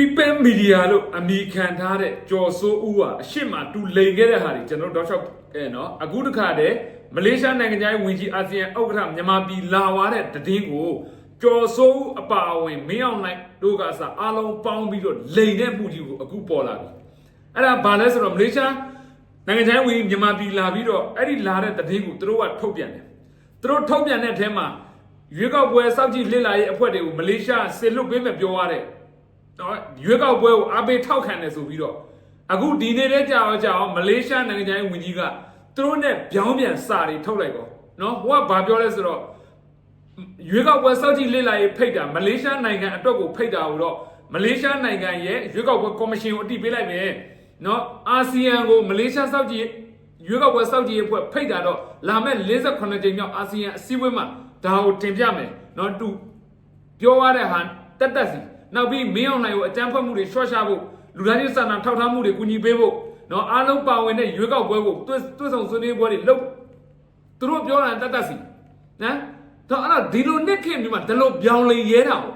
People Media လို့အမိခံထားတဲ့ကျော်စိုးဦးဟာအရှိမတူလိန်ခဲ့တဲ့ဟာတွေကျွန်တော်တို့တော့အဲနော်အခုတခါတည်းမလေးရှားနိုင်ငံသားဝင်ကြီးအာဆီယံဥက္ကဋ္ဌမြန်မာပြည်လာဝါတဲ့တည်င်းကိုကျော်စိုးဦးအပါအဝင်မင်းအောင်လိုက်တို့ကစအားလုံးပေါင်းပြီးတော့လိန်တဲ့မှုကြီးကိုအခုပေါ်လာပြီအဲ့ဒါဘာလဲဆိုတော့မလေးရှားနိုင်ငံသားဝင်မြန်မာပြည်လာပြီးတော့အဲ့ဒီလာတဲ့တည်င်းကိုသူတို့ကထုတ်ပြန်တယ်သူတို့ထုတ်ပြန်တဲ့အထဲမှာရွေးကောက်ပွဲစောင့်ကြည့်လစ်လာရေးအဖွဲ့တွေကိုမလေးရှားဆေလွတ်ပေးမယ်ပြောရတဲ့ နော်ရွေးကောက်ပွဲကိုအားပေးထောက်ခံတယ်ဆိုပြီးတော့အခုဒီနေ့တည်းကြာတော့ကြာအောင်မလေးရှားနိုင်ငံခြားရေးဝန်ကြီးကသူတို့နဲ့ပြောင်းပြန်စာတွေထုတ်လိုက်ကောနော်ဟိုကဘာပြောလဲဆိုတော့ရွေးကောက်ပွဲစောင့်ကြည့်လေ့လာရေးဖိတ်တာမလေးရှားနိုင်ငံအတွက်ကိုဖိတ်တာကိုတော့မလေးရှားနိုင်ငံရဲ့ရွေးကောက်ပွဲကော်မရှင်ကိုအတည်ပြုလိုက်မယ်နော်အာဆီယံကိုမလေးရှားစောင့်ကြည့်ရွေးကောက်ပွဲစောင့်ကြည့်ရေးအဖွဲ့ဖိတ်တာတော့လာမဲ့58ကြိမ်မြောက်အာဆီယံအစည်းအဝေးမှာဒါကိုတင်ပြမယ်နော်တူပြောရတဲ့ဟာတက်တက်စီ နောက်ပြီးမင်းအောင်လှိုင်ကိုအကြမ်းဖက်မှုတွေရှော့ချဖို့လူသားချင်းစာနာထောက်ထားမှုတွေကူညီပေးဖို့နော်အားလုံးပါဝင်တဲ့ရွေးကောက်ပွဲကိုတွတ်တွတ်ဆောင်ဆွေးနွေးပွဲတွေလုပ်သူတို့ပြောတာတက်တက်စီနော်တော့အဲ့ဒါဒီလိုနှစ်ခေတ်မျိုးမှာဒီလိုပြောင်းလဲရဲတာကို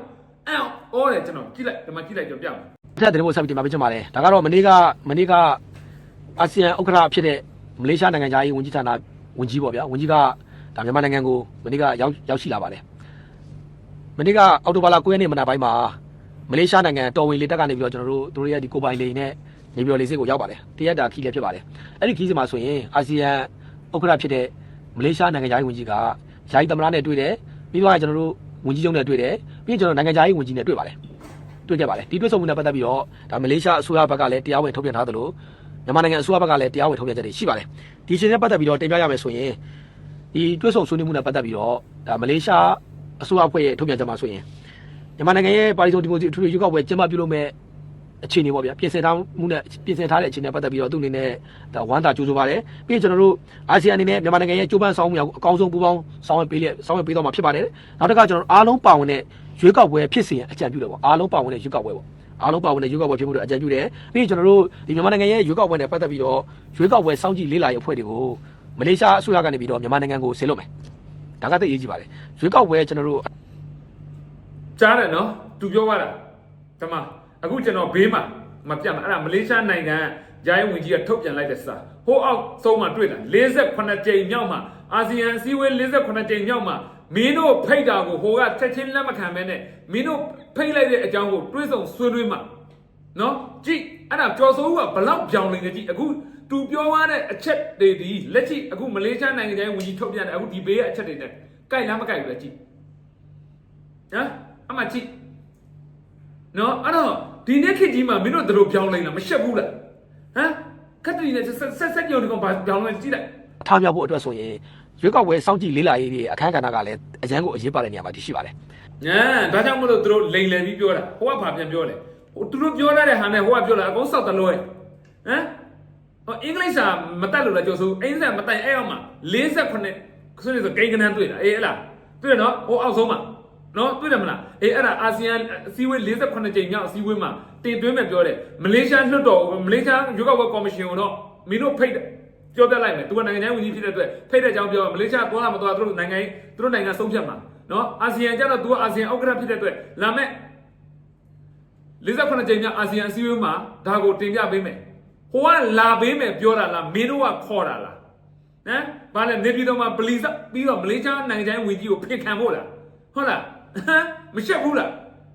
အဲ့ဩတယ်ကျွန်တော်ကြည့်လိုက်ဒီမှာကြည့်လိုက်ကြောပြမယ်ဆက်တဲ့ဘုတ်ဆက်ပြီးတင်ပါပေးချင်ပါတယ်ဒါကတော့မနေ့ကမနေ့ကအာဆီယံဥက္ကဋ္ဌဖြစ်တဲ့မလေးရှားနိုင်ငံသားရေးဝန်ကြီးဌာနဝန်ကြီးပေါ့ဗျာဝန်ကြီးကဒါမြန်မာနိုင်ငံကိုမနေ့ကရောက်ရောက်ရှိလာပါတယ်မနေ့ကအောက်တိုဘာလ9ရက်နေ့မနက်ပိုင်းမှာ မလေးရှားနိုင်ငံတော်ဝင်လေတက်ကနေပြီးတော့ကျွန်တော်တို့တို့ရဲ့ဒီကိုပိုင်လေနဲ့နေပြည်တော်လေဆိပ်ကိုရောက်ပါတယ်တရက်တာခီးလည်းဖြစ်ပါတယ်အဲ့ဒီခီးစဉ်မှာဆိုရင်အာဆီယံဥက္ကဋ္ဌဖြစ်တဲ့မလေးရှားနိုင်ငံသားရေးဝန်ကြီးကယာယီသမ္မတနဲ့တွေ့တယ်ပြီးတော့ကျွန်တော်တို့ဝန်ကြီးချုပ်နဲ့တွေ့တယ်ပြီးရင်ကျွန်တော်နိုင်ငံသားရေးဝန်ကြီးနဲ့တွေ့ပါတယ်တွေ့ခဲ့ပါတယ်ဒီတွေ့ဆုံမှုနဲ့ပတ်သက်ပြီးတော့ဒါမလေးရှားအစိုးရဘက်ကလည်းတရားဝင်ထုတ်ပြန်ထားသလိုမြန်မာနိုင်ငံအစိုးရဘက်ကလည်းတရားဝင်ထုတ်ပြန်ချက်တွေရှိပါတယ်ဒီအချိန်နဲ့ပတ်သက်ပြီးတော့တင်ပြရမယ်ဆိုရင်ဒီတွေ့ဆုံဆွေးနွေးမှုနဲ့ပတ်သက်ပြီးတော့ဒါမလေးရှားအစိုးရအဖွဲ့ရဲ့ထုတ်ပြန်ချက်မှာဆိုရင် မြန်မာနိုင်ငံရဲ့ပါတီစုံဒီမိုကရေစီအထူးရွေးကောက်ပွဲကျင်းပပြုလုပ်မဲ့အခြေအနေပေါ့ဗျာပြင်ဆင်ထားမှုနဲ့ပြင်ဆင်ထားတဲ့အခြေအနေနဲ့ပတ်သက်ပြီးတော့သူ့အနေနဲ့ဒါဝမ်းသာကြိုးစားပါတယ်ပြီးရင်ကျွန်တော်တို့အာဆီယံအနေနဲ့မြန်မာနိုင်ငံရဲ့ကြိုးပမ်းဆောင်မှုကိုအကောင်းဆုံးပူးပေါင်းဆောင်ရွက်ပေးလျက်ဆောင်ရွက်ပေးတော့မှာဖြစ်ပါတယ်နောက်တစ်ခါကျွန်တော်တို့အားလုံးပါဝင်တဲ့ရွေးကောက်ပွဲဖြစ်စီရင်အကြံပြုတယ်ပေါ့အားလုံးပါဝင်တဲ့ရွေးကောက်ပွဲပေါ့အားလုံးပါဝင်တဲ့ရွေးကောက်ပွဲဖြစ်မှုတွေအကြံပြုတယ်ပြီးရင်ကျွန်တော်တို့ဒီမြန်မာနိုင်ငံရဲ့ရွေးကောက်ပွဲနဲ့ပတ်သက်ပြီးတော့ရွေးကောက်ပွဲစောင့်ကြည့်လေ့လာရေးအဖွဲ့တွေကိုမလေးရှားအစိုးရကနေပြီးတော့မြန်မာနိုင်ငံကိုဆေလွတ်မယ်ဒါကသိအရေးကြီးပါတယ်ရွေးကောက်ပွဲကျွန်တော်တို့ ကြားတယ်နော်သူပြောသွားတာဒီမှာအခုကျွန်တော်ဘေးမှာမပြတ်မှာအဲ့ဒါမလေးရှားနိုင်ငံဂျိုင်းဝင်ကြီးကထုတ်ပြန်လိုက်တဲ့စာဟိုအောက်ဆုံးမှာတွေ့တာ48ကြိမ်မြောက်မှာအာဆီယံအစည်းအဝေး48ကြိမ်မြောက်မှာမင်းတို့ဖိတ်တာကိုဟိုကချက်ချင်းလက်မခံဘဲနဲ့မင်းတို့ဖိတ်လိုက်တဲ့အကြောင်းကိုတွေးဆုံဆွေးနွေးမှာနော်ကြည့်အဲ့ဒါကျော်စိုးဦးကဘလောက်ပြောင်းလဲနေကြည့်အခုသူပြောသွားတဲ့အချက်တွေဒီလက်ရှိအခုမလေးရှားနိုင်ငံတိုင်းဝင်ကြီးထုတ်ပြန်တယ်အခုဒီဘေးကအချက်တွေနဲ့ကြိုက်လားမကြိုက်ဘူးလဲကြည့်ဟမ် အမကြည့်နော်အဲ့တော့ဒီနေ့ခေတ်ကြီးမှာမင်းတို့တို့ပြောင်းလိုက်လားမရှက်ဘူးလားဟမ်ခက်တရီနဲ့ဆက်ဆက်ဆက်ကြုံဒီကောင်ဘာပြောင်းလဲကြည့်လိုက်ထားမြောက်ဖို့အတွက်ဆိုရင်ရွေးကောက်ပွဲစောင့်ကြည့်လေ့လာရေးတွေအခမ်းကဏ္ဍကလည်းအရန်ကိုအရေးပါတဲ့နေရာမှာတည်ရှိပါတယ်ဟမ်ဒါကြောင့်မလို့တို့လိန်လည်ပြီးပြောတာဟိုကဘာပြန်ပြောလဲဟိုသူတို့ပြောတဲ့ဟာနဲ့ဟိုကပြောလာအကုန်စောက်တလွဲဟမ်ဟိုအင်္ဂလိပ်စာမတတ်လို့လားကျော်စိုးအင်္ဂလိပ်စာမတတ်အဲ့အောင်မှာ48ဆိုနေဆိုဂိမ်းကနန်းတွေ့တာအေးဟဲ့လားတွေ့ရနော်ဟိုအောက်ဆုံးမှာ နော်တွေ့တယ်မလားအေးအဲ့ဒါအာဆီယံအစည်းအဝေး48ကြိမ်မြောက်အစည်းအဝေးမှာတင်သွင်းမဲ့ပြောတယ်မလေးရှားလွှတ်တော်မလေးရှားရွေးကောက်ပွဲကော်မရှင်ကိုတော့မင်းတို့ဖိတ်တယ်ပြောပြလိုက်မယ်သူကနိုင်ငံခြားရေးဝန်ကြီးဖြစ်တဲ့အတွက်ဖိတ်တဲ့အကြောင်းပြောမလေးရှားသွားလာမသွားသူတို့နိုင်ငံသူတို့နိုင်ငံဆုံးဖြတ်မှာနော်အာဆီယံကျတော့သူကအာဆီယံဥက္ကဋ္ဌဖြစ်တဲ့အတွက်လာမဲ့48ကြိမ်မြောက်အာဆီယံအစည်းအဝေးမှာဒါကိုတင်ပြပေးမယ်ဟိုကလာပေးမယ်ပြောတာလားမင်းတို့ကခေါ်တာလားဟမ်ဘာလဲနေပြည်တော်မှာပလီစပြီးတော့မလေးရှားနိုင်ငံခြားရေးဝန်ကြီးကိုဖိတ်ခံဖို့လားဟုတ်လားဟ မ်မရှက်ဘူးလား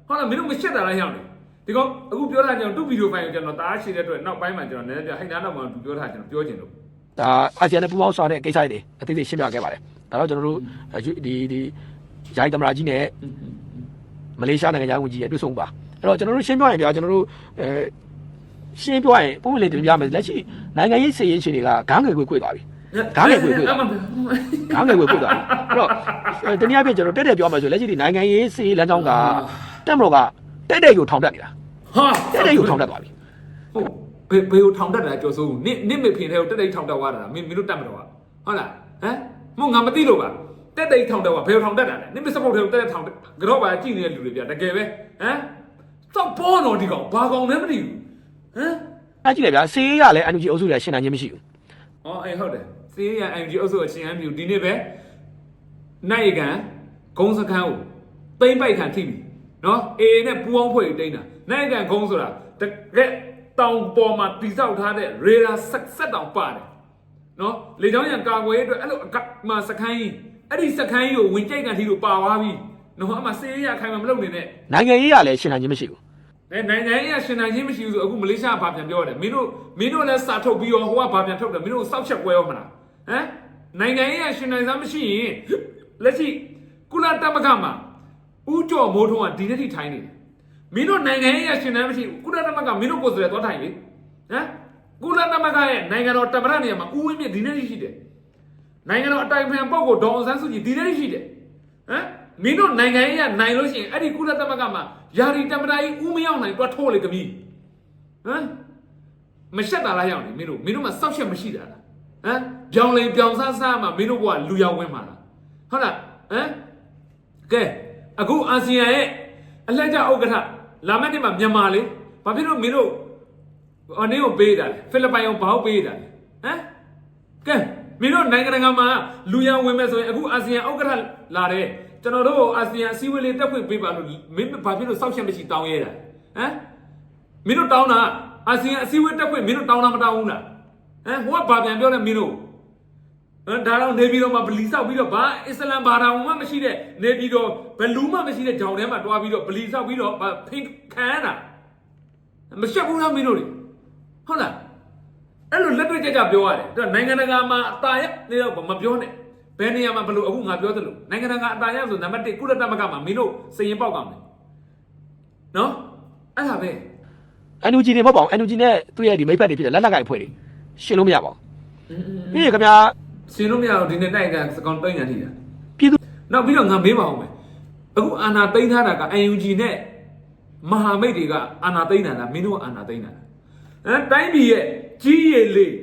ဟုတ်လားမင်းတို့မရှက်တာလားဟောင်းလေဒီကောင်အခုပြောတာကျွန်တော်သူ့ဗီဒီယိုဖိုင်ကိုကျွန်တော်တားရှိတဲ့အတွက်နောက်ပိုင်းမှာကျွန်တော်နည်းနည်းပြဟိုက်နားတော့မှသူပြောတာကျွန်တော်ပြောချင်လို့ဒါအာဆီယံနဲ့ပူးပေါင်းဆောင်တဲ့ကိစ္စတွေအသေးသေးရှင်းပြခဲ့ပါတယ်ဒါတော့ကျွန်တော်တို့ဒီဒီယာယီသမ္မတကြီးနဲ့မလေးရှားနိုင်ငံသားဝန်ကြီးရဲ့တွေ့ဆုံပါအဲ့တော့ကျွန်တော်တို့ရှင်းပြရင်ဗျာကျွန်တော်တို့အဲရှင်းပြရင်ပုံမှန်လေးတင်ပြမယ်လက်ရှိနိုင်ငံရေးစည်ရေးရှင်တွေကဂန်းငယ်ခွေခွေသွားပြီ ဓာတ်ငယ်ခွေခွေတာအမှန်ဂန်းငယ်ခွေခွေသွားပြီအဲ့တော့တနည်းအားဖြင့်ကျွန်တော်တက်တက်ပြောမယ်ဆိုလက်ရှိဒီနိုင်ငံရေးစည်ရေးလမ်းကြောင်းကတက်မလို့ကတက်တက်ကိုထောင်တက်နေတာဟာတက်တက်ကိုထောင်တက်သွားပြီဟုတ်ဘယ်ဘယ်ကိုထောင်တက်တာကြော်စိုးနင့်နင့်မေဖေထဲကိုတက်တိတ်ထောင်တက်သွားတာမင်းမင်းတို့တက်မတော့ဟာဟုတ်လားဟမ်မဟုတ်ငါမသိလို့ပါတက်တိတ်ထောင်တက်သွားဘယ်ကိုထောင်တက်တာလဲနင့်မစပုတ်ထဲကိုတက်တက်ထောင်တက်ကတော့ပါကြည့်နေတဲ့လူတွေပြတကယ်ပဲဟမ်စောက်ပေါ်တော့ဒီကောင်ဘာကောင်လဲမသိဘူးဟမ်အဲ့ကြည့်လိုက်ဗျာစေးရလည်းအန်ယူဂျီအုပ်စုလည်းရှင်းနိုင်ခြင်းမရှိဘူး။အော်အေးဟုတ်တယ်။ စီးရန် MG အုပ်စုအချင်းအမြူဒီနေ့ပဲနိုင်ကန်ဂုံစခန်းကိုပိမ့်ပိုက်ခံထိပြီ။နော်အေအေနဲ့ပူအောင်ဖွဲ့တိန်းတာနိုင်ငံကုန်းဆိုတာတကယ်တောင်ပေါ်မှာတိဆောက်ထားတဲ့ရေဒါဆက်ဆက်တောင်ပါတယ်နော်လေကြောင်းရံကာကွယ်ရေးအတွက်အဲ့လိုအကမှစခန်းကြီးအဲ့ဒီစခန်းကြီးကိုဝင်ကြိတ်ကန်ထီကိုပါသွားပြီနော်အမှစေးရခိုင်မှာမလုပ်နေနဲ့နိုင်ငံရေးရလည်းရှင်းနိုင်ခြင်းမရှိဘူးအဲနိုင်ငံရေးအရှင်နိုင်ချင်းမရှိဘူးဆိုအခုမလေးရှားကဘာပြန်ပြောရတယ်မင်းတို့မင်းတို့လည်းစာထုတ်ပြီးတော့ဟိုကဘာပြန်ထုတ်တယ်မင်းတို့စောက်ချက်ပွဲရောမလား ဟမ်နိုင်ငံရေးအရှင်နိုင်စားမရှိရင်လက်ရှိကုလသမဂ္ဂမှာဦးကျော်မိုးထွန်းကဒီနေ့ထိထိုင်နေတယ်မင်းတို့နိုင်ငံရေးအရှင်နိုင်မရှိဘူးကုလသမဂ္ဂမင်းတို့ကိုယ်စားလှယ်သွားထိုင်လေဟမ်ကုလသမဂ္ဂရဲ့နိုင်ငံတော်တမရနေရာမှာဦးဝင်းမြင့်ဒီနေ့ထိရှိတယ်နိုင်ငံတော်အတိုင်ပင်ပုဂ္ဂိုလ်ဒေါအောင်ဆန်းစုကြည်ဒီနေ့ထိရှိတယ်ဟမ်မင်းတို့နိုင်ငံရေးကနိုင်လို့ရှိရင်အဲ့ဒီကုလသမဂ္ဂမှာယာရီတမရကြီးဦးမရောက်နိုင်တွားထိုးလေကမီးဟမ်မရှက်တာလားရောက်နေမင်းတို့မင်းတို့မှစောက်ရှက်မရှိတာလားဟမ် ပြောင်းလိန်ပြောင်းစားစားမှမင်းတို့ဘကလူရောက်ဝင်မှာလားဟုတ်လားဟမ်ကဲအခုအာဆီယံရဲ့အလှည့်ကျဥက္ကဋ္ဌလာမယ့်နေ့မှာမြန်မာလေဘာဖြစ်လို့မင်းတို့အနေကိုပေးတာလဲဖိလစ်ပိုင်ကိုဘာလို့ပေးတာလဲဟမ်ကဲမင်းတို့နိုင်ငံတကာမှာလူရောက်ဝင်မဲ့ဆိုရင်အခုအာဆီယံဥက္ကဋ္ဌလာတယ်ကျွန်တော်တို့အာဆီယံအစည်းအဝေးလေးတက်ခွင့်ပေးပါလို့မင်းဘာဖြစ်လို့စောက်ရှက်မရှိတောင်းရဲတာဟမ်မင်းတို့တောင်းတာအာဆီယံအစည်းအဝေးတက်ခွင့်မင်းတို့တောင်းတာမတောင်းဘူးလားဟမ်ဟိုကဘာပြန်ပြောလဲမင်းတို့ဟမ် ဒါတော့နေပြီးတော့မှဗလီဆောက်ပြီးတော့ဘာအစ္စလမ်ဘာသာဝင်မှမရှိတဲ့နေပြီးတော့ဘလူးမှမရှိတဲ့ဂျောင်ထဲမှာတွားပြီးတော့ဗလီဆောက်ပြီးတော့ဘာဖိခံရတာမရှက်ဘူးလားမင်းတို့လေဟုတ်လားအဲ့လိုလက်တွေ့ကြကြပြောရတယ်အဲ့တော့နိုင်ငံတကာမှာအတားရနေတော့မပြောနဲ့ဘယ်နေရာမှာဘလို့အခုငါပြောသလိုနိုင်ငံတကာအတားရဆိုနံပါတ်1ကုလသမဂ္ဂမှာမင်းတို့စရင်ပေါက်ကမယ်နော်အဲ့ဒါပဲ NUG တွေမဟုတ်ပါဘူး NUG နဲ့သူ့ရဲ့ဒီမိတ်ဖက်တွေဖြစ်တဲ့လက်လက်ကိုင်အဖွဲ့တွေရှင်းလို့မရပါဘူးပြီးရင်ခင်ဗျာ စင်လို့မရတော့ဒီနေ့တိုက်ကစကောင်တိတ်ညာထိတာပြည်သူနောက်ပြီးတော့ငါမေးပါအောင်မယ်အခုအာနာသိမ်းထားတာက UNG နဲ့မဟာမိတ်တွေကအာနာသိမ်းတာလားမင်းတို့ကအာနာသိမ်းတာလားအဲတိုင်းပြည်ရဲ့ကြီးရည်လေး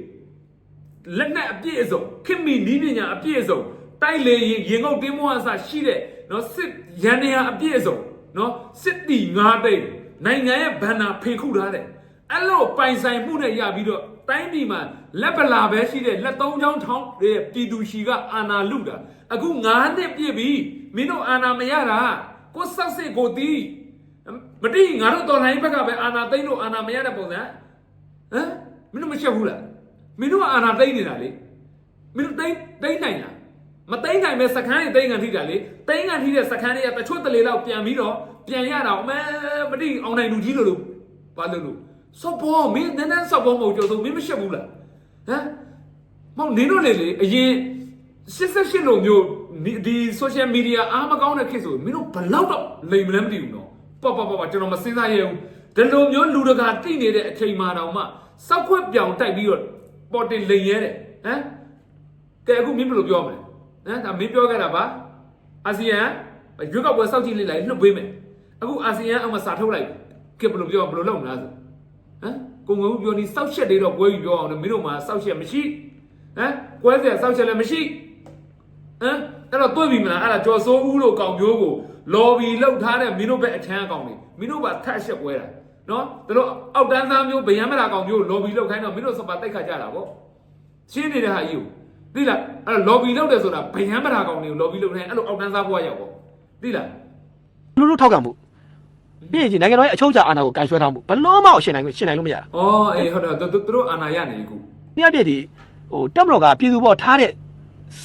လက်နက်အပြည့်အစုံခင်မီနီးပညာအပြည့်အစုံတိုက်လေရင်ရင်ငုတ်တင်းမွားအစရှိတဲ့နော်စစ်ရန်နေရအပြည့်အစုံနော်စစ်တီငါးတိတ်နိုင်ငံရဲ့ဘန္နာဖေခုထားတဲ့အဲ့လိုပိုင်ဆိုင်မှုနဲ့ရပြီးတော့ တိုင်းပြည်မှာလက်ပလာပဲရှိတဲ့လက်သုံးချောင်းထောင်းတဲ့ပြည်သူရှိကအာနာလူတာအခုငါးနှစ်ပြည့်ပြီမင်းတို့အာနာမရတာကိုယ်ဆောက်စစ်ကိုတီးမတိငါတို့တော်လိုင်းဘက်ကပဲအာနာသိမ့်လို့အာနာမရတဲ့ပုံစံဟမ်မင်းတို့မချက်ဘူးလားမင်းတို့ကအာနာသိမ့်နေတာလေမင်းတို့သိမ့်သိမ့်နိုင်လားမသိမ့်နိုင်ပဲစခန်းတွေသိမ့်ကန်ထိတာလေသိမ့်ကန်ထိတဲ့စခန်းတွေကတချို့တလေလောက်ပြန်ပြီးတော့ပြန်ရတာအမဲမတိအောင်နိုင်လူကြီးလို့လို့ဘာလို့လို့ စော့ဘောမင်းနန်းနန်းစော့ဘောမဟုတ်ကြဆိုမင်းမရှက်ဘူးလားဟမ်မောင်နင်းတို့လေလေအရင်88လိုမျိုးဒီဒီ social media အားမကောင်းတဲ့ခေတ်ဆိုမင်းတို့ဘလောက်တော့လိမ်မလဲမသိဘူးနော်ပေါ့ပေါ့ပေါ့ကျွန်တော်မစဉ်းစားရဘူးဒီလိုမျိုးလူတကာတိနေတဲ့အချိန်မှတောင်မှစောက်ခွက်ပြောင်တိုက်ပြီးတော့ပေါ်တင်လိမ်ရဲတယ်ဟမ်ကဲအခုမင်းဘယ်လိုပြောမလဲဟမ်ဒါမင်းပြောခဲ့တာပါအာဆီယံရွေးကောက်ပွဲစောက်ကြည့်လိုက်လိုက်လွှတ်ပေးမယ်အခုအာဆီယံအမစာထုတ်လိုက်ကဲဘယ်လိုပြောဘယ်လိုလုပ်မလားဆို ဟမ်ကိုငုံပြောဒီစောက်ချက်တွေတော့ပွဲပြီးပြောအောင်လေမင်းတို့မှာစောက်ချက်မရှိဟမ်ကွဲစရာစောက်ချက်လည်းမရှိဟမ်အဲ့တော့တွေ့ပြီမလားအဲ့ဒါကြော်စိုးဦးလို့ကောင်မျိုးကိုလော်ဘီလောက်ထားတဲ့မင်းတို့ပဲအချမ်းအကောင်တွေမင်းတို့ပါထက်ရှက်ပွဲတာနော်ဒါလို့အောက်တန်းသားမျိုးဗယံမလာကောင်မျိုးလော်ဘီလောက်ခိုင်းတော့မင်းတို့စပါတိုက်ခါကြတာပေါ့ရှင်းနေတဲ့ဟာကြီးကိုသိလားအဲ့တော့လော်ဘီလောက်တယ်ဆိုတာဗယံမလာကောင်တွေကိုလော်ဘီလောက်ခိုင်းအဲ့လိုအောက်တန်းသားဘွားရောက်ပေါ့သိလားလူလူထောက်ခံမှု ပြီးရင်ဒီနိုင်ငံတော်ရဲ့အချုပ်အခြာအာဏာကိုကန်ဆွဲထားမှုဘလို့မှရှင်းနိုင်ရှင်းနိုင်လို့မရတာဩအေးဟုတ်တယ်သူတို့အာနာရနေခု။နေ့အပြည့်ဒီဟိုတက်မတော်ကပြည်သူပေါ်ထားတဲ့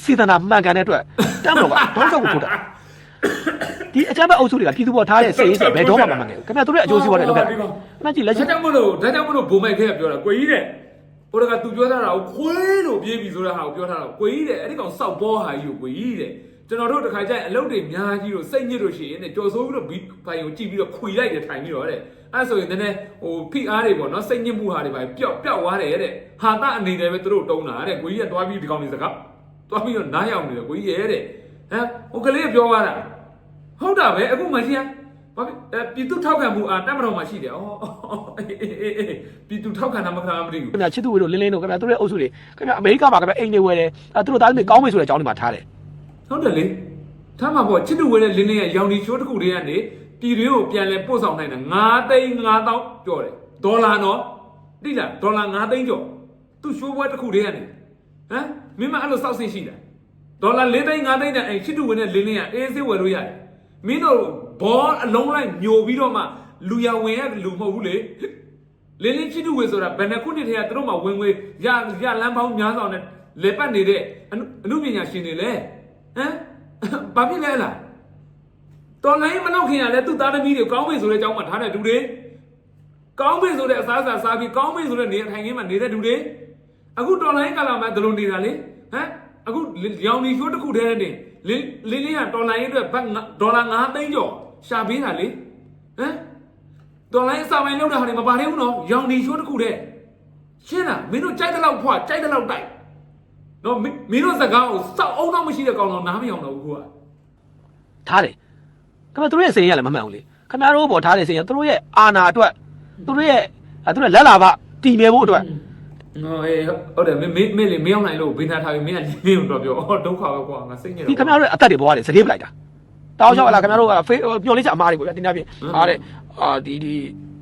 စေတနာမှန်ကန်တဲ့အတွက်တက်မတော်ကတောင်းဆိုကိုထုတ်တာ။ဒီအကြမ်းဖက်အုပ်စုတွေကပြည်သူပေါ်ထားတဲ့စိတ်ရင်းဆိုဘယ်တော့မှမမှန်ခဲ့ဘူး။ခင်ဗျာတို့ရဲ့အကျိုးစီးပွားတွေလုပ်ခဲ့တာ။မှန်ကြည့်လက်ရှိဒါကြောင့်မလို့ဒါကြောင့်မလို့ဘုံမိုက်ခဲကပြောတာကိုကြီးတဲ့ဟိုတကသူပြောထားတာကိုခွေးလို့ပြေးပြီဆိုတဲ့ဟာကိုပြောထားတာကိုကြီးတဲ့အဲ့ဒီကောင်စောက်ဘောဟာကြီးကိုကိုကြီးတဲ့ ကျွန်တော်တို့တခါကျရင်အလုပ်တွေများကြီးလို့စိတ်ညစ်လို့ရှိရင်တဲ့ကြော်စိုးပြီးတော့ဘီဖိုင်ကိုကြည့်ပြီးတော့ခွေလိုက်တယ်ထိုင်ပြီးတော့တဲ့အဲ့ဆိုရင်နည်းနည်းဟိုဖိအားတွေပေါ့နော်စိတ်ညစ်မှုဟာတွေပါပျောက်ပျောက်သွားတယ်တဲ့ဟာတအနေနဲ့ပဲသူတို့တုံးတာတဲ့ကိုကြီးကတွားပြီးဒီကောင်တွေစကားတွားပြီးတော့နားရောက်နေတယ်ကိုကြီးရဲ့တဲ့ဟမ်ဟိုကလေးကပြောသွားတာဟုတ်တာပဲအခုမှရှင်းဘာဖြစ်အဲပြည်သူထောက်ခံမှုအာတက်မတော်မှာရှိတယ်ဩအေးအေးအေးအေးပြည်သူထောက်ခံတာမခံတာမသိဘူးခင်ဗျာချစ်သူဝေတို့လင်းလင်းတို့ခင်ဗျာတို့ရဲ့အုပ်စုတွေခင်ဗျာအမေရိကမှာခင်ဗျာအိမ်တွေဝယ်တယ်အဲသူတို့သားသမီးကောင်းပြီဆိုတဲ့အကြောင်းတွေမှာထားတယ် ဟုတ်တယ်လေထားမှာပေါ့ချစ်တူဝဲတဲ့လင်းလေးရဲ့ရောင်ဒီချိုးတစ်ခုတည်းကနေပြည်တွင်းကိုပြန်လဲပို့ဆောင်နိုင်တာ9သိန်း9000ကျော်တယ်ဒေါ်လာနော်တိလားဒေါ်လာ9သိန်းကျော်သူ့ရှိုးပွဲတစ်ခုတည်းကနေဟမ်မင်းမအဲ့လိုစောက်ဆင်းရှိတာဒေါ်လာ4သိန်း5သိန်းနဲ့အဲချစ်တူဝဲတဲ့လင်းလေးကအေးဆေးဝယ်လို့ရတယ်မင်းတို့ဘောအလုံးလိုက်ညိုပြီးတော့မှလူရဝင်ရလူမဟုတ်ဘူးလေလင်းလင်းချစ်တူဝေဆိုတာဘယ်နှခုနှစ်တည်းကသူတို့မှဝင်ငွေရရလမ်းပေါင်းများစွာနဲ့လေပတ်နေတဲ့အနုအမှုပညာရှင်တွေလေ ဟမ်ဘာဖြစ်လဲလားတော်လိုင်းမနောက်ခင်ရလဲသူ့သားသမီးတွေကောင်းပြီဆိုတဲ့အကြောင်းမှထားတဲ့သူတွေကောင်းပြီဆိုတဲ့အစားအစာစားပြီးကောင်းပြီဆိုတဲ့နေရာထိုင်ခင်းမှာနေတဲ့သူတွေအခုတော်လိုင်းကာလမှာဒလိုနေတာလေဟမ်အခုရောင်ဒီရှိုးတစ်ခုတည်းနဲ့လင်းလင်းလင်းကတော်လိုင်းအတွက်ဘတ်ဒေါ်လာ9သိန်းကျော်ရှာပေးတာလေဟမ်တော်လိုင်းအစာပိုင်းလောက်တာဟာတွေမပါသေးဘူးနော်ရောင်ဒီရှိုးတစ်ခုတည်းရှင်းလားမင်းတို့ကြိုက်တဲ့လောက်ဖွာကြိုက်တဲ့လောက်တိုက် နော်မင်းမင်းတို့စကားကိုစောက်အောင်တော့မရှိတဲ့ကောင်တော့နားမယောင်တော့ဘူးကွာထားတယ်ခင်ဗျာသူတို့ရဲ့စိတ်ရလည်းမမှန်ဘူးလေခင်ဗျားတို့ပေါ်ထားတဲ့စိတ်ရသူတို့ရဲ့အာနာအတွက်သူတို့ရဲ့အဲသူတို့လက်လာဘတည်မြဲဖို့အတွက်ဟောအေးဟုတ်တယ်မင်းမင်းမင်းလေမင်းအောင်နိုင်လို့ဘေးနာထားပြီးမင်းကလင်းလင်းတော့ပြောအော်ဒုက္ခပဲကွာငါစိတ်ညစ်ဒီခင်ဗျားတို့ရဲ့အသက်တွေပေါ်ရတယ်စတေးပလိုက်တာတောင်းလျှောက်လာခင်ဗျားတို့ကဖေးမျော်လင့်ချက်အမားတွေပေါ့ဗျာတင်းပြပြအားတဲ့အာဒီဒီ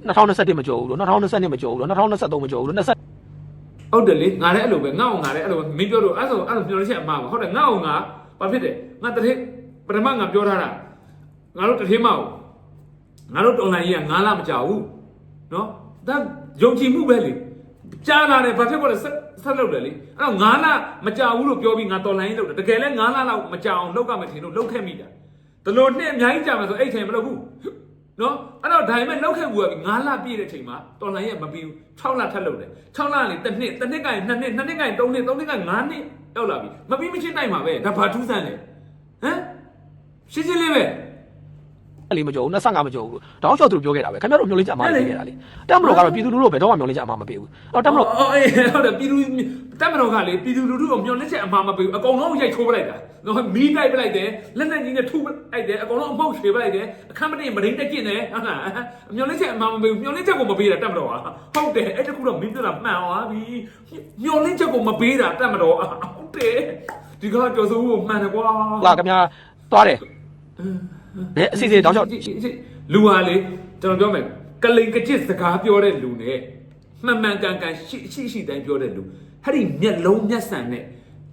2021မကျော်ဘူးလို့2022မကျော်ဘူးလို့2023မကျော်ဘူးလို့20 ဟုတ်တယ်လေငါလည်းအဲ့လိုပဲငါ့အောင်ငါလည်းအဲ့လိုမင်းပြောလို့အဲ့ဆိုအဲ့လိုပြောလို့ရှိရင်အမှားပါဟုတ်တယ်ငါ့အောင်ငါဘာဖြစ်တယ်ငါတတိပထမငါပြောထားတာငါတို့တတိမအောင်ငါတို့တော်လိုင်းကြီးကငါလာမကြောက်ဘူးနော်ဒါယုံကြည်မှုပဲလေကြားလာတယ်ဘာဖြစ်ပေါ်လဲဆက်ဆက်လုပ်တယ်လေအဲ့တော့ငါလာမကြောက်ဘူးလို့ပြောပြီးငါတော်လိုင်းကြီးလုပ်တယ်တကယ်လဲငါလာလောက်မကြောက်အောင်လောက်ကမထင်လို့လောက်ခဲ့မိတာဒီလိုနှစ်အများကြီးကြာမယ်ဆိုအဲ့ချိန်မလုပ်ဘူး နော်အဲ့တော့ဒါပေမဲ့လောက်ခဲ့ဘူးက9လပြည့်တဲ့အချိန်မှာတော်လိုင်းရဲ့မပြီးဘူး6လထပ်လုပ်တယ်6လလေတစ်နှစ်တစ်နှစ်ကရင်2နှစ်2နှစ်ကရင်3နှစ်3နှစ်က9နှစ်ရောက်လာပြီမပြီးမချင်းနိုင်မှာပဲဒါဘာထူးဆန်းလဲဟမ်ရှင်းရှင်းလေးပဲ လေးမကျော်ဘူး25မကျော်ဘူးတောင်းလျှောက်သူတို့ပြောခဲ့တာပဲခင်ဗျားတို့မျော်လင့်ချက်အမားတွေခဲ့တာလေတက်မလို့ကတော့ပြည်သူလူထုဘယ်တော့မှမျော်လင့်ချက်အမားမပေးဘူးအော်တက်မလို့အော်အေးဟုတ်တယ်ပြည်သူတက်မတော်ကလေပြည်သူလူထုကိုမျောလက်ချက်အမှားမပေးဘူးအကုန်လုံးရိုက်ချိုးပလိုက်တာနော်မီးတိုက်ပလိုက်တယ်လက်နဲ့ကြီးနဲ့ထုပလိုက်တယ်အကုန်လုံးအမောက်ချေပလိုက်တယ်အခမ်းမတင်မရင်းတက်ကျင်တယ်ဟုတ်လားမျောလက်ချက်အမှားမပေးဘူးမျောလက်ချက်ကိုမပေးတာတက်မတော်ကဟုတ်တယ်အဲ့တခုတော့မင်းပြောတာမှန်သွားပြီမျောလက်ချက်ကိုမပေးတာတက်မတော်ဟုတ်တယ်ဒီကကြော်စိုးကိုမှန်တယ်ကွာလာခင်ဗျာသွားတယ် ဘယ်အစီအစဉ်တောင်းလျှောက်လူဟာလေကျွန်တော်ပြောမယ်ကလိန်ကကြစ်စကားပြောတဲ့လူနဲ့မှန်မှန်ကန်ကန်ရှိရှိရှိတိုင်းပြောတဲ့လူအဲ့ဒီမျက်လုံးမျက်စံနဲ့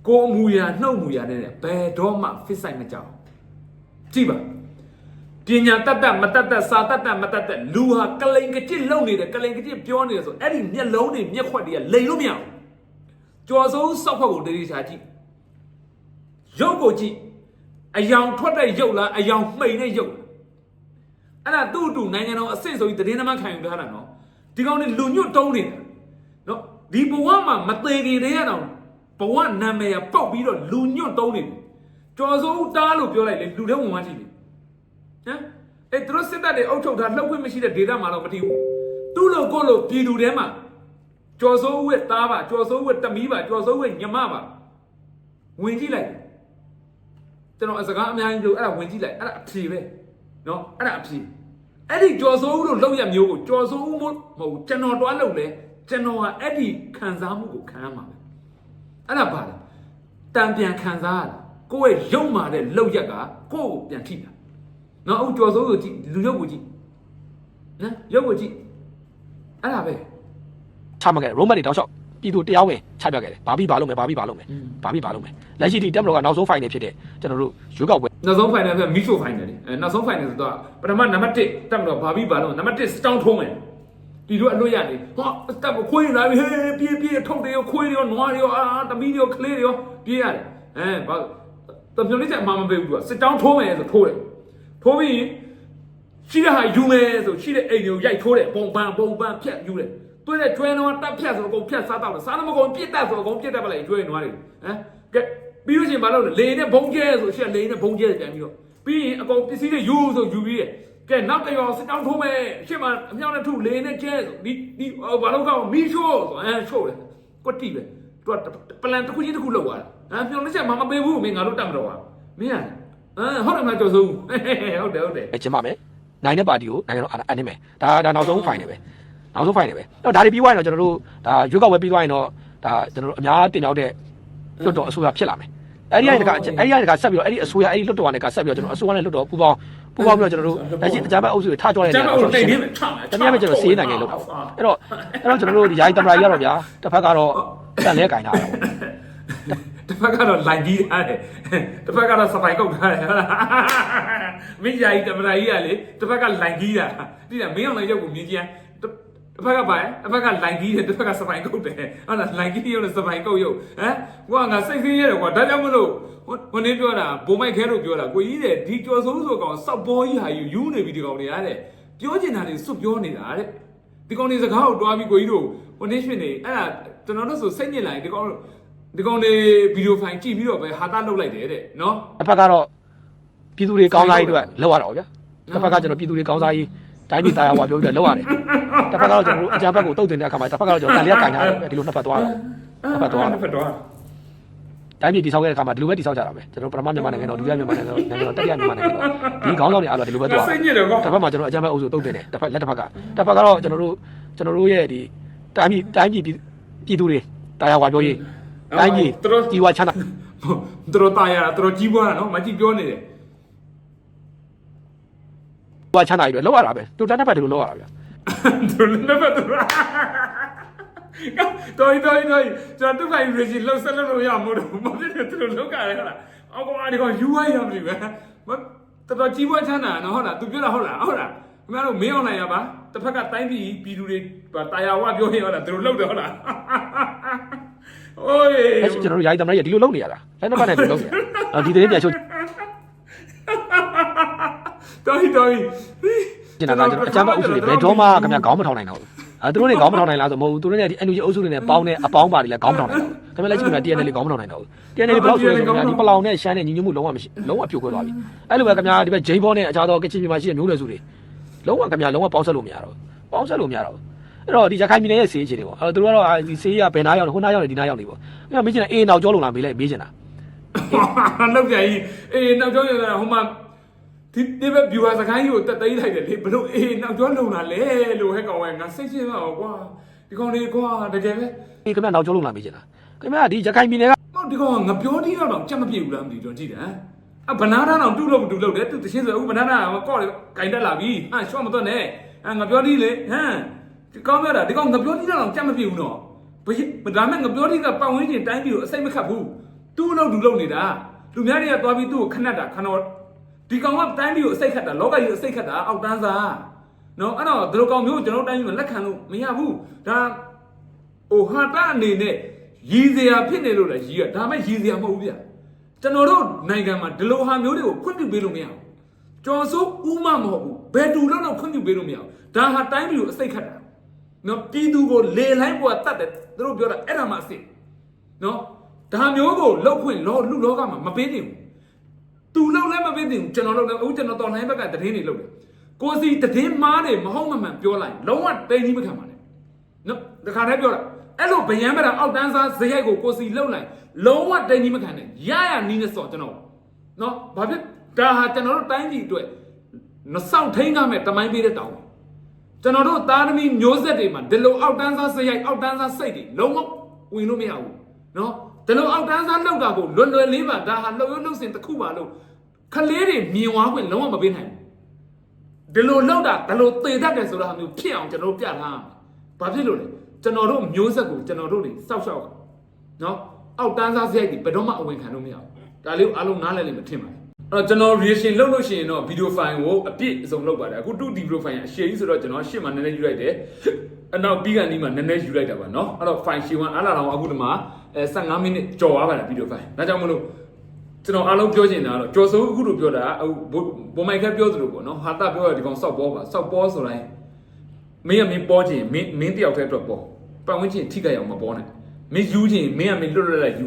ကိုယ်အမူအရာနှုတ်မူအရာနဲ့ဘယ်တော့မှ fit ဆိုင်မကြောက်ကြည့်ပါပညာတတ်တတ်မတတ်တတ်စာတတ်တတ်မတတ်တတ်လူဟာကလိန်ကကြစ်လုံနေတယ်ကလိန်ကကြစ်ပြောနေတယ်ဆိုအဲ့ဒီမျက်လုံးတွေမျက်ခွက်တွေကလိန်လို့မရဘူးကြော်စိုးစောက်ခွက်ကိုတတိချာကြည့်ရုပ်ကိုကြည့် အယောင်ထွက်တဲ့ရုပ်လားအယောင်မှိန်တဲ့ရုပ်လားအဲ့ဒါသူ့အတူနိုင်ငံတော်အစ်စ်ဆိုပြီးသတင်းသမားခံယူထားတာနော်ဒီကောင်တွေလူညွတ်တုံးနေတာနော်ဒီဘဝမှာမသေးခင်တည်းကတော့ဘဝနာမည်ကပောက်ပြီးတော့လူညွတ်တုံးနေပြီကျော်စိုးတားလို့ပြောလိုက်လေလူတဲ့ဝင်သွားကြည့်လေဟမ်အဲ့သူတို့စစ်တပ်တွေအုပ်ချုပ်တာလှုပ်ခွင့်မရှိတဲ့ဒေသမှာတော့မတည်ဘူးသူ့လိုကိုယ့်လိုပြည်သူထဲမှာကျော်စိုးဝက်သားပါကျော်စိုးဝက်တမီးပါကျော်စိုးဝက်ညမပါဝင်ကြည့်လိုက် ကျွန်တော်အစကားအများကြီးပြောအဲ့ဒါဝင်ကြည့်လိုက်အဲ့ဒါအဖြေပဲနော်အဲ့ဒါအဖြေအဲ့ဒီကြော်စိုးဦးတို့လောက်ရမျိုးကိုကြော်စိုးဦးမဟုတ်ဘူးကျွန်တော်တွားလို့လဲကျွန်တော်ကအဲ့ဒီခံစားမှုကိုခံရမှာပဲအဲ့ဒါပါလေတံပြန်ခံစားရတာကိုယ့်ရဲ့ရုပ်မာတဲ့လောက်ရက်ကကိုယ့်ကိုပြန်ထိတာနော်အခုကြော်စိုးကိုကြည့်လူရုပ်ကိုကြည့်နော်ရုပ်ကိုကြည့်အဲ့ဒါပဲချမှတ်ခဲ့တယ်ရိုမတ်တွေတောင်းလျှောက် ပြည်သူတရားဝင်ချပြခဲ့တယ်ဘာပြီးဘာလုပ်မယ်ဘာပြီးဘာလုပ်မယ်ဘာပြီးဘာလုပ်မယ်လက်ရှိဒီတက်မလို့ကနောက်ဆုံး final ဖြစ်တဲ့ကျွန်တော်တို့ရွေးကောက်ပွဲနောက်ဆုံး final ဆိုမီရှို final လေအဲနောက်ဆုံး final ဆိုတော့ပထမနံပါတ်1တက်မလို့ဘာပြီးဘာလို့နံပါတ်1စတောင်းထုံးမယ်ဒီတို့အလွတ်ရနေဟောတက်မခွေးလာပြီဟေးပြေးပြေးထုတ်တယ်ရောခွေးတယ်ရောနွားတယ်ရောအာတမီးတယ်ရောကလေးတယ်ရောပြေးရတယ်အဲဘာတမျိုးလေးချက်အမှမပေးဘူးသူကစတောင်းထုံးမယ်ဆိုထိုးတယ်ထိုးပြီးရှိတဲ့ဟာယူမယ်ဆိုရှိတဲ့အိမ်ကိုရိုက်ထိုးတယ်ပုံပန်းပုံပန်းဖြတ်ယူတယ် တွေ့တဲ့ကျွဲတော့တက်ဖြတ်ဆိုတော့ကုန်ဖြတ်စားတော့တယ်စားတော့မကုန်ပြစ်တတ်ဆိုတော့ကုန်ပြစ်တတ်ပါလေကျွဲနွားတွေဟမ်ကဲပြီးလို့ရှိရင်ဘာလုပ်လဲလေနဲ့ဘုံကျဲဆိုရှက်လေနဲ့ဘုံကျဲပြန်ပြီးတော့ပြီးရင်အကုန်ပစ္စည်းတွေယူဆိုယူပြီးတယ်ကဲနောက်တစ်ရောစတောင်းထိုးမယ်ရှစ်မှာအမြောက်နဲ့ထုလေနဲ့ကျဲဆိုဒီဒီဘာလို့ကောက်မီရှိုးဆိုအဲရှိုးတယ်ကွက်တီပဲသူကပလန်တစ်ခုချင်းတစ်ခုလောက်သွားတာအဲမျောလက်ချက်မမပေးဘူးမင်းငါတို့တတ်မတော့ပါမင်းအဲဟုတ်တယ်မကြောက်စိုးဟုတ်တယ်ဟုတ်တယ်ကျင်းပါမယ်နိုင်တဲ့ပါတီကိုနိုင်ငံတော်အနှင်းမယ်ဒါဒါနောက်ဆုံး final ပဲ နောက်ဆုံး final ပဲတော့ဒါတွေပြီးသွားရင်တော့ကျွန်တော်တို့ဒါရွေးကောက်ပွဲပြီးသွားရင်တော့ဒါကျွန်တော်တို့အများတင်ရောက်တဲ့လွတ်တော်အစိုးရဖြစ်လာမယ်အဲ့ဒီကနေကအဲ့ဒီကနေကဆက်ပြီးတော့အဲ့ဒီအစိုးရအဲ့ဒီလွတ်တော်ကနေကဆက်ပြီးတော့ကျွန်တော်အစိုးရနဲ့လွတ်တော်ပူပေါင်းပူပေါင်းပြီးတော့ကျွန်တော်တို့လက်ရှိအကြမ်းဖက်အုပ်စုတွေထားကြတဲ့ကျနေန်ရာတော့ဆိုတိရှတ်င်းနေတယ်မယ်ထားမယ်တမန်ပဲကျွန်တော်စေးနိုင်ငံလို့အဲ့တော့အဲ့တော့ကျွန်တော်တို့ဒီယာယီတမန်ကြီးရတော့ဗျာတစ်ဖက်ကတော့တန်လဲကင်ထားတာပေါ့တစ်ဖက်ကတော့လိုင်ကြီးထားတယ်တစ်ဖက်ကတော့စပိုင်ကုတ်ထားတယ်ဟုတ်လားမင်းကြီးတမရာကြီးကလေတစ်ဖက်ကလိုင်ကြီးတာတိတယ်မင်းအောင်လည်းရုပ်ကိုမြင်ကြည့် တစ်ဖက်ကပါတစ်ဖက်ကလိုင်ကြီးတယ်တစ်ဖက်ကစပိုင်ကုတ်တယ်ဟုတ်လားလိုင်ကြီးရုပ်နဲ့စပိုင်ကုတ်ရုပ်ဟမ်ကွာငါစိတ်ဆင်းရဲတယ်ကွာဒါကြောင့်မလို့ဟိုနေ့ပြောတာဘုံမိုက်ခဲလို့ပြောတာကိုကြီးတဲ့ဒီကြော်စိုးဆိုကောင်စောက်ပေါ်ကြီးဟာယူယူနေပြီဒီကောင်တွေရတဲ့ပြောချင်တာတွေစွတ်ပြောနေတာတဲ့ဒီကောင်တွေစကားကိုတွားပြီးကိုကြီးတို့ဟိုနေ့ရှင်နေအဲ့ဒါကျွန်တော်တို့ဆိုစိတ်ညစ်လာရင်ဒီကောင်ဒီကောင်တွေဗီဒီယိုဖိုင်ကြည့်ပြီးတော့ပဲဟာတာလုတ်လိုက်တယ်တဲ့နော်တစ်ဖက်ကတော့ပြည်သူတွေကောင်းစားရေးအတွက်လောက်ရတော့ဗျာတစ်ဖက်ကကျွန်တော်ပြည်သူတွေကောင်းစားရေးတိုင်းပြည်သားရဝါပြောပြီးတော့လောက်ရတယ် တစ်ဖက်ကတော့ကျွန်တော်တို့အကြမ်းဖက်ကိုတုတ်တင်တဲ့အခါမှာတစ်ဖက်ကတော့ကျွန်တော်တန်လျက်ကင်ထားတယ်ဒီလိုနှစ်ဖက်သွားတော့နှစ်ဖက်သွားနှစ်ဖက်သွားတိုင်းပြည်တည်ဆောက်ခဲ့တဲ့အခါမှာဒီလိုပဲတည်ဆောက်ကြတာပဲကျွန်တော်ပထမမြန်မာနိုင်ငံတော်ဒုတိယမြန်မာနိုင်ငံတော်နိုင်ငံတော်တတိယမြန်မာနိုင်ငံတော်ဒီခေါင်းဆောင်တွေအားလုံးဒီလိုပဲသွားစိတ်ညစ်တယ်ကောတစ်ဖက်မှာကျွန်တော်အကြမ်းဖက်အုပ်စုတုတ်တင်တယ်တစ်ဖက်လက်တစ်ဖက်ကတစ်ဖက်ကတော့ကျွန်တော်တို့ကျွန်တော်တို့ရဲ့ဒီတိုင်းပြည်တိုင်းပြည်ပြည်သူတွေတာယာဝါပြောရေးတိုင်းပြည်ဒီဝါချမ်းသာသူတို့တာရတာသူတို့ကြီးပွားတာနော်မကြည့်ပြောနေတယ်ဝါချမ်းသာရေးအတွက်လောက်ရတာပဲတူတန်းတစ်ဖက်ဒီလိုလောက်ရတာဗျာ သူတို့နှစ်ဖက်သူတို့တော်ရီတော်ရီတော်ရီကျွန်တော်တူဖိုင်ရေဂျီလောက်ဆက်လို့ရမို့တော့မဖြစ်တယ်သူတို့လောက်ကြရတာအောက်ကောင်ဒီကောင်ယူဝိုင်းရမလို့ပဲမတော်တော်ကြီးပွားချမ်းသာနော်ဟုတ်လား तू ပြောတာဟုတ်လားဟုတ်လားခင်ဗျားတို့မင်းအောင်နိုင်ရပါတစ်ဖက်ကတိုင်းပြည်ပြည်သူတွေတာယာဝပြောရင်ဟုတ်လားသူတို့လောက်တယ်ဟုတ်လားအိုးအဲ့ကျွန်တော်တို့ယာယီသမရရဲ့ဒီလိုလုပ်နေရတာလက်နှစ်ဖက်နဲ့ဒီလိုလုပ်နေရဒီသတင်းပြန်ချုပ်တော်ရီတော်ရီ ကျင်တာကကျွန်တော်အကြမ်းဖက်အုပ်စုတွေဘယ်တော့မှခင်ဗျာခေါင်းမထောင်နိုင်တော့ဘူးအဲသူတို့တွေခေါင်းမထောင်နိုင်လားဆိုမဟုတ်ဘူးသူတို့နဲ့ဒီ NUG အုပ်စုတွေနဲ့ပေါင်းတဲ့အပေါင်းပါတွေလည်းခေါင်းမထောင်နိုင်တော့ဘူးခင်ဗျာလက်ရှိက TNL ခေါင်းမထောင်နိုင်တော့ဘူး TNL ဘယ်လောက်ဆိုလဲခင်ဗျာဒီပလောင်နဲ့ရှမ်းနဲ့ညီညွတ်မှုလုံးဝမရှိလုံးဝပြိုကွဲသွားပြီအဲ့လိုပဲခင်ဗျာဒီဘက်ဂျိမ်းဘောနဲ့အခြားသောကချင်ပြည်မှာရှိတဲ့မျိုးနွယ်စုတွေလုံးဝခင်ဗျာလုံးဝပေါင်းဆက်လို့မရတော့ဘူးပေါင်းဆက်လို့မရတော့ဘူးအဲ့တော့ဒီရခိုင်ပြည်နယ်ရဲ့စီးအခြေတွေပေါ့အဲ့တော့သူတို့ကတော့ဒီစီးရဘယ်နားရောက်နေဟိုနားရောက်နေဒီနားရောက်နေပေါ့အဲ့တော့မေးချင်တာအေးနောက်ကျောလုံးလာမေးလိုက်မေးချင်တာလောက်ကြကြီးအေးနောက်ကျောင်းရတာဟိုမှာ ဒီဒီဘက် viewer စကိုင်းကြီးကိုတက်သိမ်းလိုက်တယ်လေဘလို့အေးနောက်ကျောင်းလုံလာလဲလို့ဟဲ့ကောင်ကငါစိတ်ရှင်းတော့ကွာဒီကောင်လေးကွာတကယ်ပဲအေးခင်ဗျာနောက်ကျောလုံးလာမေးချင်တာခင်ဗျာဒီရခိုင်ပြည်နယ်ကဟောဒီကောင်ကငပြောတီးတော့တော့ကြက်မပြေဘူးလားမသိတော့ကြည့်တယ်ဟမ်အဘနာနာတော့တူလို့တူလို့တယ်သူတရှင်းဆိုအခုဘနာနာကော့လေကင်တက်လာပြီဟာရှော့မတော့နဲ့ဟာငပြောတီးလေဟမ်ဒီကောင်ပြောတာဒီကောင်ငပြောတီးတော့ကြက်မပြေဘူးနော်ဘဒါမဲ့ငပြောတီးကပတ်ဝန်းကျင်တိုင်းပြည်ကိုအစိတ်မခတ်ဘူးတူလို့တူလို့နေတာလူများတွေကသွားပြီးသူ့ကိုခဏတာခဏတော့ ဒီကောင်ကတိုင်းပြည်ကိုအစိတ်ခတ်တာလောကကြီးကိုအစိတ်ခတ်တာအောက်တန်းစားနော်အဲ့တော့ဒီလိုကောင်မျိုးကိုကျွန်တော်တို့တိုင်းပြည်မှာလက်ခံလို့မရဘူးဒါဟိုဟာတာအနေနဲ့ရည်စရာဖြစ်နေလို့လည်းရည်ရဒါမဲ့ရည်စရာမဟုတ်ဘူးဗျကျွန်တော်တို့နိုင်ငံမှာဒီလိုဟာမျိုးတွေကိုခွင့်ပြုပေးလို့မရဘူးကျော်စိုးဥမမဟုတ်ဘူးဘယ်သူလို့တော့ခွင့်ပြုပေးလို့မရဘူးဒါဟာတိုင်းပြည်ကိုအစိတ်ခတ်တာနော်ပြည်သူကိုလေလိုင်းပေါ်တတ်တယ်သူတို့ပြောတာအဲ့ဒါမှအစ်စ်နော်ဒါမျိုးကိုလောက်ခွင့်လောလူလောကမှာမပေးနိုင်ဘူး သူလောက်လည်းမပေးတင်ဘူးကျွန်တော်လောက်လည်းအခုကျွန်တော်တော်လိုင်းဘက်ကတည်င်းနေလောက်တယ်ကိုစီတည်င်းမားတယ်မဟုတ်မမှန်ပြောလိုက်လုံးဝတိတ်ကြီးမခံပါနဲ့နော်တခါတည်းပြောတာအဲ့လိုဗျံမတာအောက်တန်းစားဇရိုက်ကိုကိုစီလောက်လိုက်လုံးဝတိတ်ကြီးမခံနဲ့ရရနီးနေစော်ကျွန်တော်နော်ဘာဖြစ်ဒါဟာကျွန်တော်တို့တိုင်းပြည်အတွက်မဆောက်ထိန်ကမဲ့တမိုင်းပေးတဲ့တောင်းကျွန်တော်တို့သားသမီးမျိုးဆက်တွေမှာဒီလိုအောက်တန်းစားဇရိုက်အောက်တန်းစားစိတ်တွေလုံးဝဝင်လို့မရဘူးနော် ဒီလိုအောက်တန်းစားလောက်တာကိုလွယ်လွယ်လေးပါဒါဟာလှုပ်ရုပ်လှုပ်စင်တစ်ခုပါလို့ ခလေးတွေမြင်သွားခွင့်လုံးဝမပေးနိုင်ဘူးဒီလိုလောက်တာဒီလိုသေတတ်တယ်ဆိုတာမျိုးဖြစ်အောင်ကျွန်တော်တို့ပြထားရမယ်ဘာဖြစ်လို့လဲကျွန်တော်တို့မျိုးဆက်ကိုကျွန်တော်တို့တွေစောက်ရှောက်နော်အောက်တန်းစားစရိုက်တွေဘယ်တော့မှအဝင်ခံလို့မရဘူးဒါလေးကိုအားလုံးနားလည်လိမ့်မယ်ထင်ပါတယ်အဲ့တော့ကျွန်တော် reaction လုပ်လို့ရှိရင်တော့ video file ကိုအပြည့်အစုံလုပ်ပါတယ်အခုတူဒီ video file အရှည်ကြီးဆိုတော့ကျွန်တော်ရှေ့မှာနည်းနည်းယူလိုက်တယ်အနောက်ပြီးကန်ဒီမှာနည်းနည်းယူလိုက်တာပါเนาะအဲ့တော့ file ရှည်ဝင်အားလာတော့အခုဒီမှာ အဲ15မိနစ်ကြော်သွားပါတယ် video file ဒါကြောင့်မလို့ကျွန်တော်အားလုံးပြောချင်တာကတော့ကျော်စိုးအခုလိုပြောတာအခုဘုံမိုက်ခက်ပြောသလိုပေါ့နော်ဟာတာပြောတာဒီကောင်စောက်ပေါ်ပါစောက်ပေါ်ဆိုတိုင်းမင်းကမင်းပေါ်ချင်မင်းမင်းတယောက်တည်းအတွက်ပေါ်ပတ်ဝန်းကျင်ထိခိုက်အောင်မပေါ်နဲ့မင်းယူချင်မင်းကမင်းလွတ်လွတ်လပ်ယူ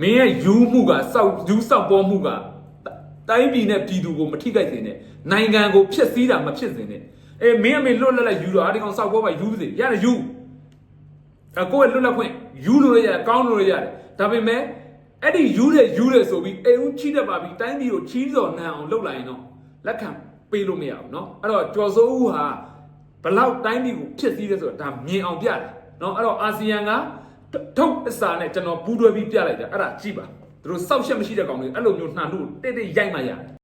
မင်းရဲ့ယူမှုကစောက်ယူစောက်ပေါ်မှုကတိုင်းပြည်နဲ့ပြည်သူကိုမထိခိုက်စေနဲ့နိုင်ငံကိုဖျက်ဆီးတာမဖြစ်စေနဲ့အေးမင်းကမင်းလွတ်လွတ်လပ်ယူတော့ဒီကောင်စောက်ပေါ်ပါယူစေရတယ်ယူ အကိုယ်လွတ်လပ်ခွင့်ယူလို့ရရတယ်ကောင်းလို့ရရတယ်ဒါပေမဲ့ အဲ့ဒီယူတယ်ယူတယ်ဆိုပြီးအိမ်ဦးချီးတတ်ပါပြီတိုင်းပြည်ကိုချီးစော်နှံအောင်လုပ်လိုက်ရင်တော့လက်ခံပေးလို့မရဘူးเนาะအဲ့တော့ကျော်စိုးဦးဟာဘလောက်တိုင်းပြည်ကိုဖြစ်စည်းလဲဆိုတာဒါမြင်အောင်ပြတယ်เนาะအဲ့တော့အာဆီယံကထုတ်အစာနဲ့ကျွန်တော်ပူးတွဲပြီးပြလိုက်တယ်အဲ့ဒါကြည့်ပါသူတို့စောက်ရှက်မရှိတဲ့ကောင်တွေအဲ့လိုမျိုးနှံလို့တိတ်တိတ်ရိုက်မှရတယ်